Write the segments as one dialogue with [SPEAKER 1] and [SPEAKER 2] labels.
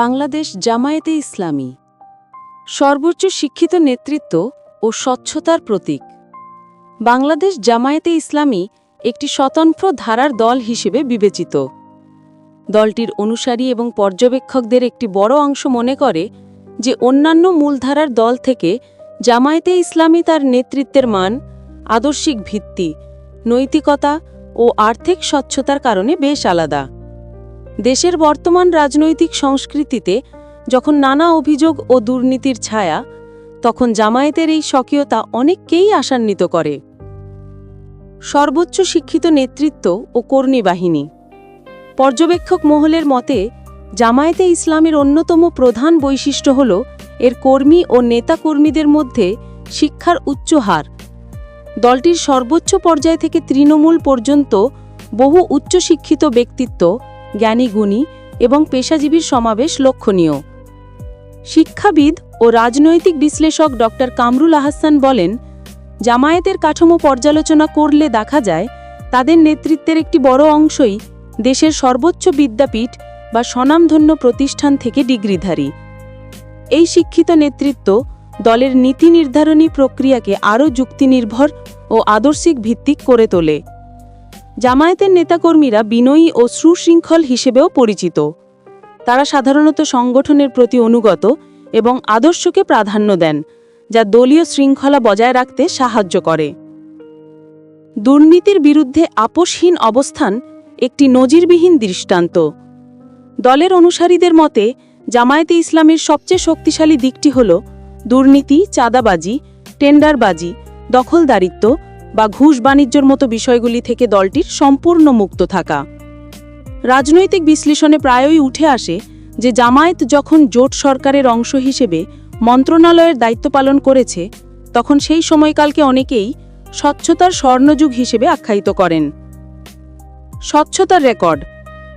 [SPEAKER 1] বাংলাদেশ জামায়াতে ইসলামী। সর্বোচ্চ শিক্ষিত নেতৃত্ব ও স্বচ্ছতার প্রতীক। বাংলাদেশ জামায়াতে ইসলামী একটি স্বতন্ত্র ধারার দল হিসেবে বিবেচিত। দলটির অনুসারী এবং পর্যবেক্ষকদের একটি বড় অংশ মনে করে যে অন্যান্য মূলধারার দল থেকে জামায়াতে ইসলামী তার নেতৃত্বের মান, আদর্শিক ভিত্তি, নৈতিকতা ও আর্থিক স্বচ্ছতার কারণে বেশ আলাদা। দেশের বর্তমান রাজনৈতিক সংস্কৃতিতে যখন নানা অভিযোগ ও দুর্নীতির ছায়া, তখন জামায়াতের এই স্বকীয়তা অনেককেই আশান্বিত করে। সর্বোচ্চ শিক্ষিত নেতৃত্ব ও কর্মী বাহিনী। পর্যবেক্ষক মহলের মতে, জামায়াতে ইসলামের অন্যতম প্রধান বৈশিষ্ট্য হল এর কর্মী ও নেতাকর্মীদের মধ্যে শিক্ষার উচ্চ হার। দলটির সর্বোচ্চ পর্যায় থেকে তৃণমূল পর্যন্ত বহু উচ্চশিক্ষিত ব্যক্তিত্ব জ্ঞানীগুণী এবং পেশাজীবীর সমাবেশ লক্ষণীয়। শিক্ষাবিদ ও রাজনৈতিক বিশ্লেষক ড. কামরুল আহাসান বলেন, জামায়াতের কাঠামো পর্যালোচনা করলে দেখা যায়, তাদের নেতৃত্বের একটি বড় অংশই দেশের সর্বোচ্চ বিদ্যাপীঠ বা স্বনামধন্য প্রতিষ্ঠান থেকে ডিগ্রিধারী। এই শিক্ষিত নেতৃত্ব দলের নীতি নির্ধারণী প্রক্রিয়াকে আরও যুক্তিনির্ভর ও আদর্শিক ভিত্তিক করে তোলে। জামায়াতের নেতাকর্মীরা বিনয়ী ও সুশৃঙ্খল হিসেবেও পরিচিত। তারা সাধারণত সংগঠনের প্রতি অনুগত এবং আদর্শকে প্রাধান্য দেন, যা দলীয় শৃঙ্খলা বজায় রাখতে সাহায্য করে। দুর্নীতির বিরুদ্ধে আপোষহীন অবস্থান একটি নজিরবিহীন দৃষ্টান্ত। দলের অনুসারীদের মতে, জামায়াতে ইসলামের সবচেয়ে শক্তিশালী দিকটি হল দুর্নীতি, চাঁদাবাজি, টেন্ডারবাজি, দখলদারিত্ব বা ঘুষ বাণিজ্যর মতো বিষয়গুলি থেকে দলটির সম্পূর্ণ মুক্ত থাকা। রাজনৈতিক বিশ্লেষণে প্রায়ই উঠে আসে যে জামায়াত যখন জোট সরকারের অংশ হিসেবে মন্ত্রণালয়ের দায়িত্ব পালন করেছে, তখন সেই সময়কালকে অনেকেই স্বচ্ছতার স্বর্ণযুগ হিসেবে আখ্যায়িত করেন। স্বচ্ছতার রেকর্ড।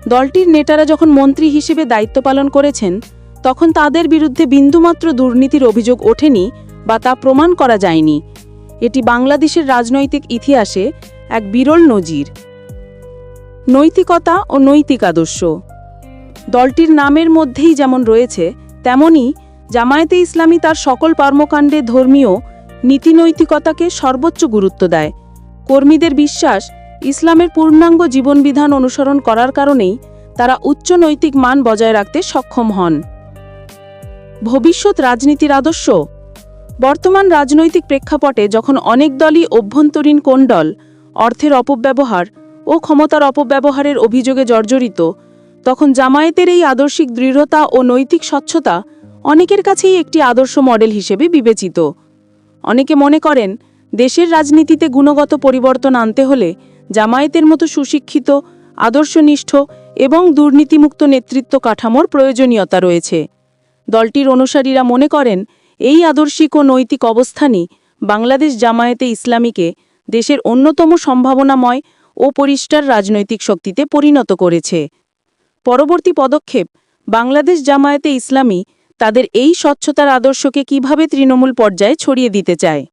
[SPEAKER 1] দলটির নেতারা যখন মন্ত্রী হিসেবে দায়িত্ব পালন করেছেন, তখন তাদের বিরুদ্ধে বিন্দুমাত্র দুর্নীতির অভিযোগ ওঠেনি বা তা প্রমাণ করা যায়নি। এটি বাংলাদেশের রাজনৈতিক ইতিহাসে এক বিরল নজির। নৈতিকতা ও নৈতিক আদর্শ। দলটির নামের মধ্যেই যেমন রয়েছে, তেমনি জামায়াতে ইসলামী তার সকল কর্মকাণ্ডে ধর্মীয় নীতিনৈতিকতাকে সর্বোচ্চ গুরুত্ব দেয়। কর্মীদের বিশ্বাস ইসলামের পূর্ণাঙ্গ জীবনবিধান অনুসরণ করার কারণেই তারা উচ্চ নৈতিক মান বজায় রাখতে সক্ষম হন। ভবিষ্যৎ রাজনীতির আদর্শ বর্তমান রাজনৈতিক প্রেক্ষাপটে যখন অনেক দলই অভ্যন্তরীণ কোণ্ডল অর্থের অপব্যবহার ও ক্ষমতার অপব্যবহারের অভিযোগে জর্জরিত, তখন জামায়াতের এই আদর্শিক দৃঢ়তা ও নৈতিক স্বচ্ছতা অনেকের কাছেই একটি আদর্শ মডেল হিসেবে বিবেচিত। অনেকে মনে করেন, দেশের রাজনীতিতে গুণগত পরিবর্তন আনতে হলে জামায়াতের মতো সুশিক্ষিত, আদর্শনিষ্ঠ এবং দুর্নীতিমুক্ত নেতৃত্ব কাঠামোর প্রয়োজনীয়তা রয়েছে। দলটির অনুসারীরা মনে করেন এই আদর্শিক ও নৈতিক অবস্থানই বাংলাদেশ জামায়াতে ইসলামীকে দেশের অন্যতম সম্ভাবনাময় ও পরিষ্কার রাজনৈতিক শক্তিতে পরিণত করেছে। পরবর্তী পদক্ষেপ, বাংলাদেশ জামায়াতে ইসলামী তাদের এই স্বচ্ছতার আদর্শকে কীভাবে তৃণমূল পর্যায়ে ছড়িয়ে দিতে চায়?